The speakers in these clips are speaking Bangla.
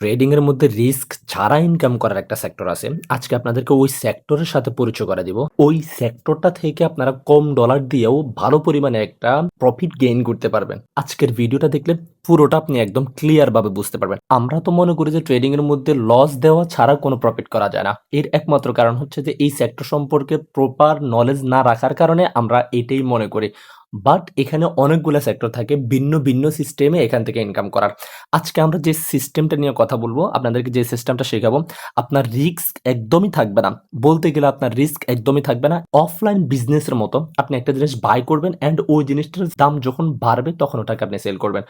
ট্রেডিং এর মধ্যে রিস্ক ছাড়া ইনকাম করার একটা সেক্টর আছে। আজকে আপনাদেরকে ওই সেক্টরের সাথে পরিচয় করে দিব। ওই সেক্টরটা থেকে আপনারা কম ডলার দিয়েও ভালো পরিমাণে একটা প্রফিট গেইন করতে পারবেন। আজকের ভিডিওটা দেখলে পুরোটা আপনি একদম ক্লিয়ার ভাবে বুঝতে পারবেন। আমরা তো মনে করি যে ট্রেডিং এর মধ্যে লস দেওয়া ছাড়া কোনো প্রফিট করা যায় না। এর একমাত্র কারণ হচ্ছে যে এই সেক্টর সম্পর্কে প্রপার নলেজ না রাখার কারণে আমরা এটাই মনে করি। বাট এখানে অনেকগুলো সেক্টর থাকে, ভিন্ন ভিন্ন সিস্টেমে এখান থেকে ইনকাম করার। আজকে আমরা যে সিস্টেমটা নিয়ে কথা বলব, আপনাদেরকে যে সিস্টেমটা শেখাবো, আপনার রিস্ক একদমই থাকবে না। বলতে গেলে আপনার রিস্ক একদমই থাকবে না। অফলাইন বিজনেসের মতো আপনি একটা জিনিস বাই করবেন অ্যান্ড ওই জিনিসটার দাম যখন বাড়বে তখন ওটাকে আপনি সেল করবেন।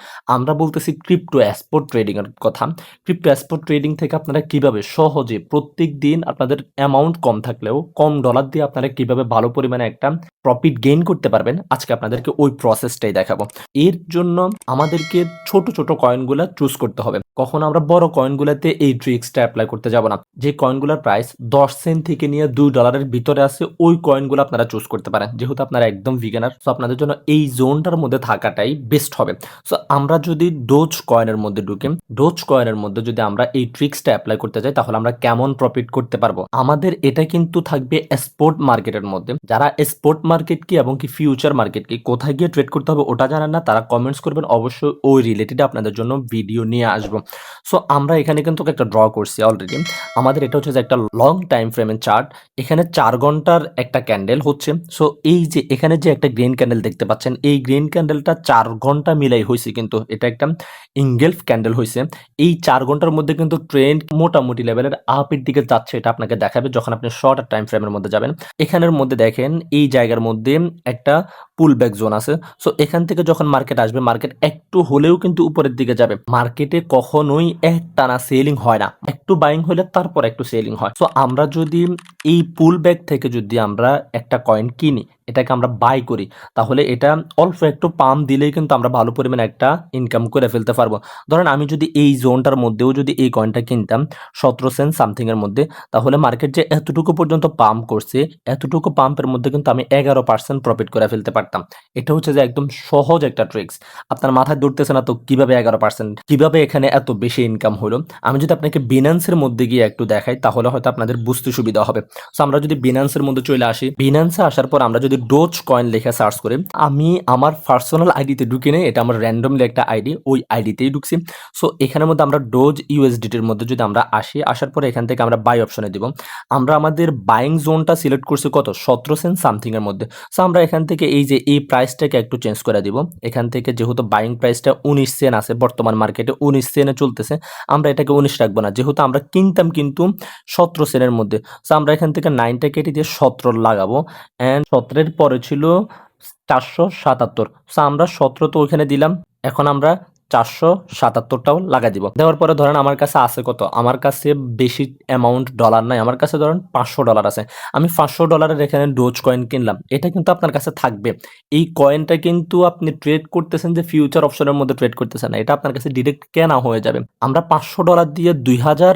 আমরা বলতেছি ক্রিপ্টো অ্যাসপোর্ট ট্রেডিং এর কথা। ক্রিপ্টো অ্যাসপোর্ট ট্রেডিং থেকে আপনারা কীভাবে সহজে প্রত্যেক দিন আপনাদের অ্যামাউন্ট কম থাকলেও, কম ডলার দিয়ে আপনারা কীভাবে ভালো পরিমাণে একটা প্রফিট গেইন করতে পারবেন, আজকে আপনাদেরকে ওই প্রসেসটাই দেখাবো। এর জন্য আমাদেরকে ছোট ছোট কয়েনগুলা চুজ করতে হবে। কখন আমরা বড় কয়েনগুলোতে এই ট্রিক্সটা অ্যাপ্লাই করতে যাব না। যে কয়েনগুলোর প্রাইস দশ সেন্ট থেকে নিয়ে দুই ডলারের ভিতরে আছে, ওই কয়েনগুলো আপনারা চুজ করতে পারেন। যেহেতু আপনারা একদম ভিগানার সো আপনাদের জন্য এই জোনটার মধ্যে থাকাটাই বেস্ট হবে। সো আমরা যদি ডোজ কয়েনের মধ্যে ঢুকে ডোজ কয়েনের মধ্যে যদি আমরা এই ট্রিক্সটা অ্যাপ্লাই করতে চাই তাহলে আমরা কেমন প্রফিট করতে পারব? আমাদের এটা কিন্তু থাকবে স্পোর্ট মার্কেটের মধ্যে। যারা স্পোর্ট মার্কেট কি এবং কি ফিউচার মার্কেট কি? কোথায় গিয়ে ট্রেড করতে হবে ওটা জানেন না? তারা কমেন্টস করবেন। অবশ্যই ওই রিলেটেড আপনাদের জন্য ভিডিও নিয়ে আসব। সো আমরা এখানে কিন্তু একটা ড্র করছি অলরেডি আমাদের এটা হচ্ছে যে একটা লং টাইম ফ্রেমের চার্ট এখানে চার ঘণ্টার একটা ক্যান্ডেল হচ্ছে। সো এই যে এখানে যে একটা গ্রিন ক্যান্ডেল দেখতে পাচ্ছেন, এই গ্রিন ক্যান্ডেলটা চার ঘণ্টা মিলাই হয়েছে কিন্তু। এটা একটা ইঙ্গেলফ ক্যান্ডেল হয়েছে। এই চার ঘণ্টার মধ্যে কিন্তু ট্রেন্ড মোটামুটি লেভেলের আপের দিকে যাচ্ছে। এটা আপনাকে দেখাবে যখন আপনি শর্ট টাইম ফ্রেমের মধ্যে যাবেন। এখানের মধ্যে দেখেন, এই জায়গার মধ্যে একটা পুল ব্যাক জোন আছে। সো এখান থেকে যখন মার্কেট আসবে মার্কেট একটু হলেও কিন্তু উপরের দিকে যাবে। মার্কেটে কখনোই এক টানা সেলিং হয় না। একটু বাইং হলে তারপর একটু সেলিং হয়। সো আমরা যদি এই পুল ব্যাক থেকে যদি আমরা একটা কয়েন কিনি এটাকে আমরা বাই করি। তাহলে এটা অল্প একটু পাম দিলেই কিন্তু আমরা ভালো পরিমাণে একটা ইনকাম করে ফেলতে পারব। ধরেন আমি যদি এই জোনটার মধ্যেও যদি এই কয়েনটা কিনতাম, সতেরো সেন্ট সামথিং এর মধ্যে, তাহলে মার্কেট যে এতটুকু পর্যন্ত পাম্প করছে, এতটুকু পাম্পের মধ্যে কিন্তু আমি এগারো পার্সেন্ট প্রফিট করে ফেলতে পারতাম। এটা হচ্ছে যে একদম সহজ একটা ট্রিক্স আপনার মাথায় ধরতেছে না তো কীভাবে এগারো পার্সেন্ট কীভাবে এখানে এত বেশি ইনকাম হলো? আমি যদি আপনাকে বিনান্সের মধ্যে গিয়ে একটু দেখাই, তাহলে হয়তো আপনাদের বুঝতে সুবিধা হবে। সো আমরা যদি বিনান্সের মধ্যে চলে আসি বিনান্সে আসার পর আমরা যদি ডোজ কয়েন লেখা সার্চ করি, আমি আমার পার্সোনাল আইডিতে ঢুকে নেই, এটা আমার র্যান্ডমলি একটা আইডি ওই আইডিতেই ঢুকছি। সো এখানের মধ্যে আমরা ডোজ ইউএসডিটির মধ্যে যদি আমরা আসি, আসার পরে এখান থেকে আমরা বাই অপশনে দিব। আমরা আমাদের বাইং জোনটা সিলেক্ট করছি কত? সতেরো সেন্ট সামথিংয়ের মধ্যে। সো আমরা এখান থেকে এই যে এই প্রাইসটাকে একটু চেঞ্জ করে দিব। এখান থেকে যেহেতু বাইং প্রাইসটা উনিশ সেন্ট আছে, বর্তমান মার্কেটে উনিশ সেনে চলতেছে, আমরা এটাকে উনিশ রাখব না। যেহেতু আমরা কিনতাম কিন্তু সতেরো সেনের মধ্যে। সো আমরা এখান থেকে নাইনটা কেটে দিয়ে সতেরো লাগাবো। অ্যান্ড সতেরোর পরে ছিল চারশো সাতাত্তর। সো আমরা সতেরো তো ওইখানে দিলাম। এখন আমরা চারশো সাতাত্তরটাও লাগাই দিব। দেওয়ার পরে ধরেন আমার কাছে আছে কত? আমার কাছে বেশি অ্যামাউন্ট ডলার নাই। আমার কাছে ধরেন পাঁচশো ডলার আছে। আমি পাঁচশো ডলারের এখানে ডোজ কয়েন কিনলাম। এটা কিন্তু আপনার কাছে থাকবে। এই কয়েনটা কিন্তু আপনি ট্রেড করতেছেন যে ফিউচার অপশনের মধ্যে ট্রেড করতেছেন না। এটা আপনার কাছে ডিরেক্ট কেনা হয়ে যাবে। আমরা পাঁচশো ডলার দিয়ে দুই হাজার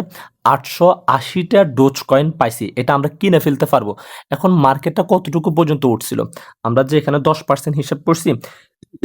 আটশো আশিটা ডোজ কয়েন পাইছি। এটা আমরা কিনে ফেলতে পারব। এখন মার্কেটটা কতটুকু পর্যন্ত উঠছিল? আমরা যে এখানে দশ পার্সেন্ট হিসাব করছি,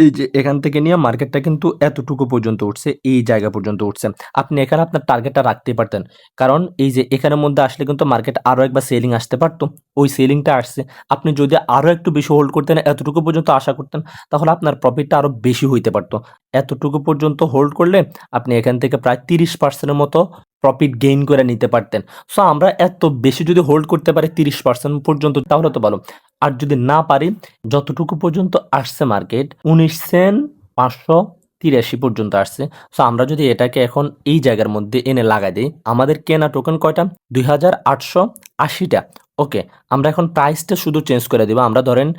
এই যে এখান থেকে নিয়ে মার্কেটটা কিন্তু এতটুকু পর্যন্ত উঠছে, এই জায়গা পর্যন্ত উঠছে। আপনি এখানে আপনার টার্গেটটা রাখতে পারতেন। কারণ এই যে এখানের মধ্যে আসলে কিন্তু মার্কেট আরও একবার সেলিং আসতে পারতো। ওই সেলিংটা আসছে। আপনি যদি আরও একটু বেশি হোল্ড করতেন, এতটুকু পর্যন্ত আশা করতেন, তাহলে আপনার প্রফিটটা আরও বেশি হইতে পারতো। এতটুকু পর্যন্ত হোল্ড করলে আপনি এখান থেকে প্রায় তিরিশ পার্সেন্টের মতো প্রফিট গেইন করে নিতে পারতেন। সো আমরা এত বেশি যদি হোল্ড করতে পারি তিরিশ পার্সেন্ট পর্যন্ত, তাহলে তো ভালো। আর যদি না পারি, যতটুকু পর্যন্ত আসছে মার্কেট উনিশ সেন্ট পাঁচশো তিরাশি পর্যন্ত আসছে। সো আমরা যদি এটাকে এখন এই জায়গার মধ্যে এনে লাগাই দিই, আমাদের কেনা টোকেন কয়টা? দুই হাজার আটশো আশিটা। ওকে, আমরা এখন প্রাইসটা শুধু চেঞ্জ করে দিব। আমরা ধরেন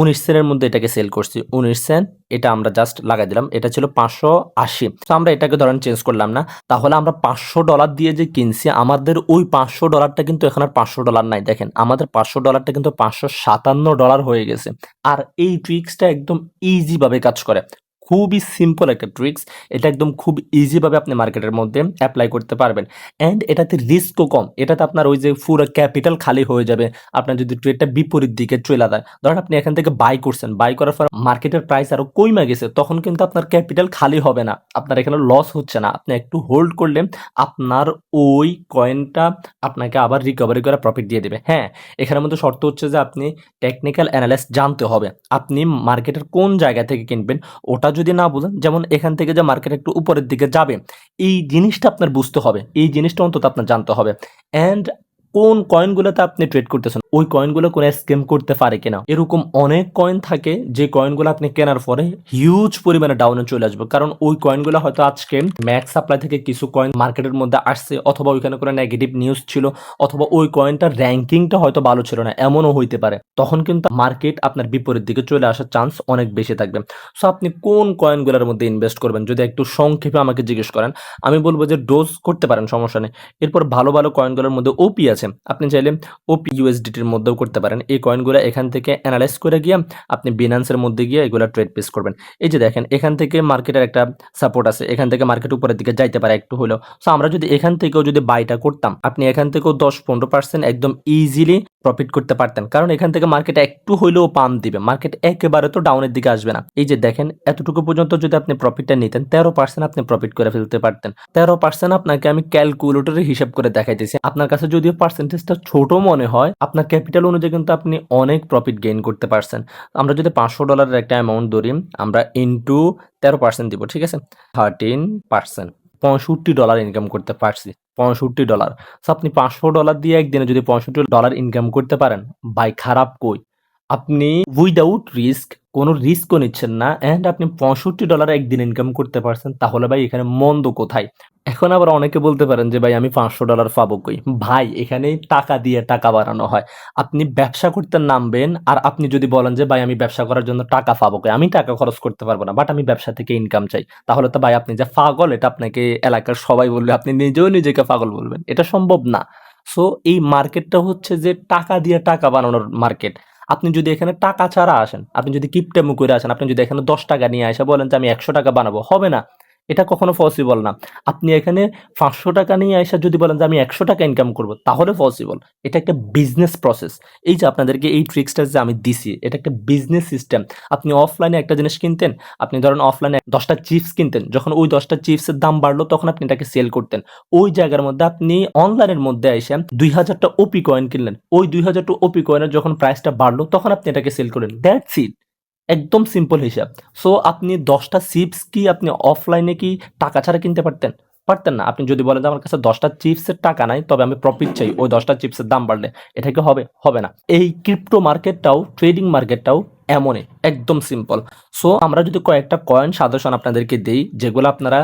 উনিশ সেন্টের মধ্যে এটাকে সেল করছি। উনিশ সেন এটা আমরা জাস্ট লাগাই দিলাম। এটা ছিল পাঁচশো আশি। তো আমরা এটাকে ধরেন চেঞ্জ করলাম না। তাহলে আমরা পাঁচশো ডলার দিয়ে যে কিনছি, আমাদের ওই পাঁচশো ডলারটা কিন্তু এখন আর পাঁচশো ডলার নাই। দেখেন, আমাদের পাঁচশো ডলারটা কিন্তু পাঁচশো সাতান্ন ডলার হয়ে গেছে। আর এই ট্রিক্সটা একদম ইজিভাবে কাজ করে। খুবই সিম্পল একটা ট্রিক্স এটা একদম খুব ইজিভাবে আপনি মার্কেটের মধ্যে অ্যাপ্লাই করতে পারবেন। অ্যান্ড এটাতে রিস্কও কম। এটাতে আপনার ওই যে পুরো ক্যাপিটাল খালি হয়ে যাবে। আপনার যদি ট্রেডটা বিপরীত দিকে চলে যায়। ধরেন আপনি এখান থেকে বাই করছেন। বাই করার পর মার্কেটের প্রাইস আরও কমে গেছে, তখন কিন্তু আপনার ক্যাপিটাল খালি হবে না। আপনার এখানে লস হচ্ছে না। আপনি একটু হোল্ড করলে আপনার ওই কয়েনটা আপনাকে আবার রিকভারি করে প্রফিট দিয়ে দেবে। হ্যাঁ এখানের মধ্যে শর্ত হচ্ছে যে আপনি টেকনিক্যাল অ্যানালাইস জানতে হবে। আপনি মার্কেটের কোন জায়গা থেকে কিনবেন, ওটা যদি না বুঝেন, যেমন এখান থেকে যে মার্কেট একটু উপরের দিকে যাবে, এই জিনিসটা আপনার বুঝতে হবে, এই জিনিসটা অন্তত আপনার জানতে হবে। অ্যান্ড কোন কয়েনগুলোতে আপনি ট্রেড করতেছেন? ওই কয়েনগুলো কোনো স্ক্যাম করতে পারে কিনা? এরকম অনেক কয়েন থাকে, যে কয়েনগুলো আপনি কেনার পরে হিউজ পরিমাণে ডাউনে চলে আসবে। কারণ ওই কয়েনগুলো হয়তো আজকে ম্যাক্স সাপ্লাই থেকে কিছু কয়েন মার্কেটের মধ্যে আসছে, অথবা ওইখানে কোনো নেগেটিভ নিউজ ছিল, অথবা ওই কয়েনটার র্যাঙ্কিংটা হয়তো ভালো ছিল না, এমনও হইতে পারে। তখন কিন্তু মার্কেট আপনার বিপরীত দিকে চলে আসার চান্স অনেক বেশি থাকবে। সো আপনি কোন কয়েনগুলোর মধ্যে ইনভেস্ট করবেন? যদি একটু সংক্ষেপে আমাকে জিজ্ঞেস করেন, আমি বলব যে ডোজ করতে পারেন, সমস্যা নেই। এরপর ভালো ভালো কয়েনগুলোর মধ্যে ওপি আছে। আপনি চাইলে ওপি ইউএসডিটির মধ্যেও করতে পারেন। এই কয়েনগুলো এখান থেকে অ্যানালাইজ করে গিয়ে আপনি বিনান্সের মধ্যে গিয়ে এগুলো ট্রেড পেস করবেন। এই যে দেখেন, এখান থেকে মার্কেটের একটা সাপোর্ট আছে। এখান থেকে মার্কেট উপরের দিকে যাইতে পারে একটু হলেও। সো আমরা যদি এখান থেকেও যদি বাইটা করতাম, আপনি এখান থেকেও দশ পনেরো পার্সেন্ট একদম ইজিলি প্রফিট করতে পারতেন। কারণ এখান থেকে মার্কেট একটু হইলেও পাম দিবে। মার্কেট একেবারে তো ডাউনের দিকে আসবে না। এই যে দেখেন, এতটুকু পর্যন্ত যদি আপনি প্রফিটটা নিতেন, তেরো পার্সেন্ট আপনি প্রফিট করে ফেলতে পারতেন। তেরো পার্সেন্ট আপনাকে আমি ক্যালকুলেটরে হিসাব করে দেখাইতেছি। আপনার কাছে যদিও পার্সেন্টেজটা ছোট মনে হয়, আপনার ক্যাপিটাল অনুযায়ী কিন্তু আপনি অনেক প্রফিট গেইন করতে পারছেন। আমরা যদি পাঁচশো ডলারের একটা অ্যামাউন্ট ধরি, আমরা ইন্টু তেরো পার্সেন্ট দিব, ঠিক আছে? থার্টিন পার্সেন্ট পঁয়ষট্টি ডলার ইনকাম করতে পারছি, পঁয়ষট্টি ডলার সো আপনি পাঁচশো ডলার দিয়ে একদিনে যদি পঁয়ষট্টি ডলার ইনকাম করতে পারেন, ভাই, খারাপ কই? আপনি উইদাউট রিস্ক কোনো রিস্কও নিচ্ছেন না অ্যান্ড আপনি পঁয়ষট্টি ডলার একদিন ইনকাম করতে পারছেন, তাহলে ভাই এখানে মন্দ কোথায়? এখন আবার অনেকে বলতে পারেন যে, ভাই, আমি পাঁচশো ডলার পাবো কই? ভাই এখানে টাকা দিয়ে টাকা বাড়ানো হয়। আপনি ব্যবসা করতে নামবেন আর আপনি যদি বলেন যে, ভাই, আমি ব্যবসা করার জন্য টাকা পাবো কই? আমি টাকা খরচ করতে পারব না বাট আমি ব্যবসা থেকে ইনকাম চাই। তাহলে তো ভাই, আপনি যে পাগল, এটা আপনাকে এলাকার সবাই বলবে, আপনি নিজেও নিজেকে পাগল বলবেন। এটা সম্ভব না। সো এই মার্কেটটা হচ্ছে যে, টাকা দিয়ে টাকা বানানোর মার্কেট আপনি যদি এখানে টাকা ছাড়া আসেন, আপনি যদি কিপটেমো করে আসেন, আপনি যদি এখানে দশ টাকা নিয়ে আসে, বলেন যে আমি একশো টাকা বানাবো, হবে না। এটা কখনো পসিবল না। আপনি এখানে পাঁচশো টাকা নিয়ে আসা যদি বলেন যে আমি একশো টাকা ইনকাম করব, তাহলে পসিবল এটা একটা বিজনেস প্রসেস এই যে আপনাদেরকে এই ট্রিক্সটা যে আমি দিছি, এটা একটা বিজনেস সিস্টেম আপনি অফলাইনে একটা জিনিস কিনতেন, আপনি ধরেন অফলাইনে দশটা চিপস কিনতেন, যখন ওই দশটা চিপসের দাম বাড়লো, তখন আপনি এটাকে সেল করতেন। ওই জায়গার মধ্যে আপনি অনলাইনের মধ্যে এসে দুই হাজারটা ওপি কয়েন কিনলেন। ওই দুই হাজারটা ওপি কয়েনের যখন প্রাইসটা বাড়লো, তখন আপনি এটাকে সেল করলেন। দ্যাটস ইট একদম সিম্পল হিসাব। সো আপনি দশটা চিপস কি আপনি অফলাইনে কি টাকা ছাড়া কিনতে পারতেন? পারতেন না। আপনি যদি বলেন আমার কাছে দশটা চিপসের টাকা নাই, তবে আমি প্রফিট চাই। ওই দশটা চিপসের দাম বাড়লে। এটা কি হবে? হবে না। এই ক্রিপ্টো মার্কেটটাও ট্রেডিং মার্কেটটাও এমনই, একদম সিম্পল সো আমরা যদি কয়েকটা কয়েন সাজেশন আপনাদেরকে দেই, যেগুলো আপনারা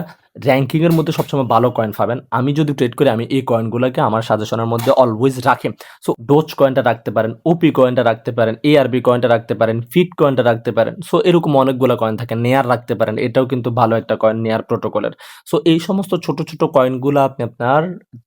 র্যাঙ্কিং এর মধ্যে সবসময় ভালো কয়েন পাবেন, আমি যদি ট্রেড করি, আমি এই কয়েনগুলোকে আমার সাজেশনের মধ্যে অলওয়েজ রাখি। সো ডোজ কয়েনটা রাখতে পারেন ওপি কয়েনটা রাখতে পারেন এআরবি কয়েনটা রাখতে পারেন ফিট কয়েনটা রাখতে পারেন সো এরকম অনেকগুলো কয়েন থাকে নেয়ার রাখতে পারেন, এটাও কিন্তু ভালো একটা কয়েন নেয়ার প্রোটোকলের সো এই সমস্ত ছোট ছোট কয়েনগুলো আপনি আপনার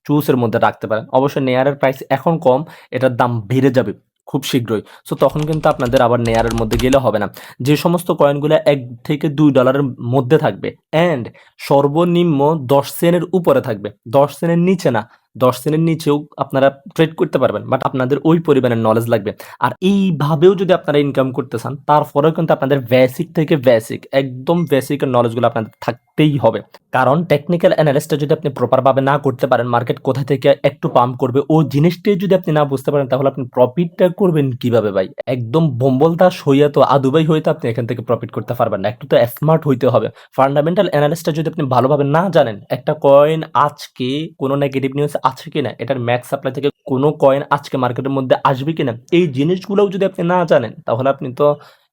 চুজের মধ্যে রাখতে পারেন। অবশ্যই নেয়ারের প্রাইস এখন কম, এটার দাম বেড়ে যাবে। খুব শীঘ্রই। সো তখন কিন্তু আপনাদের আবার নেয়ারের মধ্যে গেলে হবে না। যে সমস্ত কয়েনগুলো এক থেকে দুই ডলারের মধ্যে থাকবে অ্যান্ড সর্বনিম্ন দশ সেনের উপরে থাকবে। দশ সেনের নিচে না। দশ সেনের নিচেও আপনারা ট্রেড করতে পারবেন বাট আপনাদের ওই পরিমাণের নলেজ লাগবে। আর এইভাবেও যদি আপনারা ইনকাম করতে চান, তারপরেও কিন্তু আপনাদের বেসিক থেকে বেসিক একদম বেসিকের নলেজগুলো আপনাদের থাকতেই হবে। কারণ টেকনিক্যাল অ্যানালিস্টটা যদি আপনি প্রপারভাবে না করতে পারেন মার্কেট কোথা থেকে একটু পাম্প করবে ও জিনিসটাই যদি আপনি না বুঝতে পারেন, তাহলে আপনি প্রফিটটা করবেন কীভাবে ভাই? একদম বোম্বল দাস হইয়া তো আদুবাই হইতে আপনি এখান থেকে প্রফিট করতে পারবেন না, একটু তো স্মার্ট হইতে হবে। ফান্ডামেন্টাল অ্যানালিস্টটা যদি আপনি ভালোভাবে না জানেন, একটা কয়েন আজকে কোনো নেগেটিভ নিউজ আছে কিনা, এটার ম্যাক্স সাপ্লাই থেকে কোনো কয়েন আজকে মার্কেটের মধ্যে আসবে কিনা, এই জিনিসগুলোও যদি আপনি না জানেন, তাহলে আপনি তো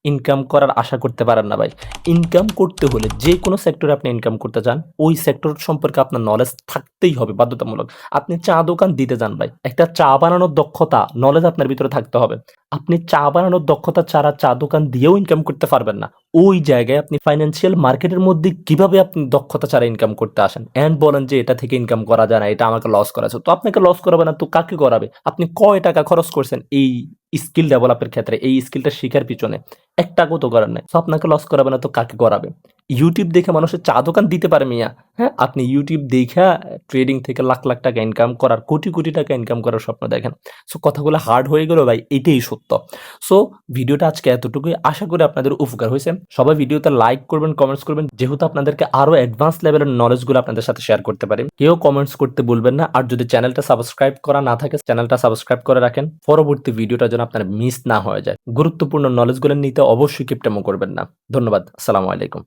ইনকাম করার আশা করতে পারেন না ভাই। ইনকাম করতে হলে যে কোনো সেক্টরে আপনি ইনকাম করতে চান, ওই সেক্টর সম্পর্কে আপনার নলেজ থাকতেই হবে বাধ্যতামূলক। আপনি চা দোকান দিতে যান ভাই, একটা চা বানানোর দক্ষতা নলেজ আপনার ভিতরে থাকতে হবে। আপনি চা বানানোর দক্ষতা ছাড়া চা দোকান দিয়েও ইনকাম করতে পারবেন না। ওই জায়গায় আপনি ফাইন্যান্সিয়াল মার্কেটের মধ্যে কীভাবে আপনি দক্ষতা ছাড়া ইনকাম করতে আসেন? অ্যান্ড বলেন যে এটা থেকে ইনকাম করা যায় না, এটা আমাকে লস করাছে। তো আপনাকে লস করাবে না, তো কাকে করাবে? আপনি কয় টাকা খরচ করছেন? এই স্কিল ডেভেলপের ক্ষেত্রে, এই স্কিলটা শেখার পিছনে একটা টাকাও তো করার নাই। আপনাকে লস করাবে না, তো কাকে করাবে? ইউটিউব দেখে মানুষের চা দোকান দিতে পারে মিয়া। হ্যাঁ আপনি ইউটিউব দেখা ট্রেডিং থেকে লাখ লাখ টাকা ইনকাম করার, কোটি কোটি টাকা ইনকাম করার স্বপ্ন দেখেন। সো কথাগুলো হার্ড হয়ে গেল ভাই, এটাই সত্য। সো ভিডিওটা আজকে এতটুকুই। আশা করি আপনাদের উপকার হয়েছে। সবাই ভিডিওতে লাইক করবেন কমেন্টস করবেন। যেহেতু আপনাদেরকে আরও অ্যাডভান্স লেভেলের নলেজগুলো আপনাদের সাথে শেয়ার করতে পারি, কেউ কমেন্টস করতে বলবেন না। আর যদি চ্যানেলটা সাবস্ক্রাইব করা না থাকে চ্যানেলটা সাবস্ক্রাইব করে রাখেন। পরবর্তী ভিডিওটা যেন আপনার মিস না হয়ে যায়। গুরুত্বপূর্ণ নলেজগুলো নিতে অবশ্যই কিপটেমো করবেন না। ধন্যবাদ। আসসালামু আলাইকুম।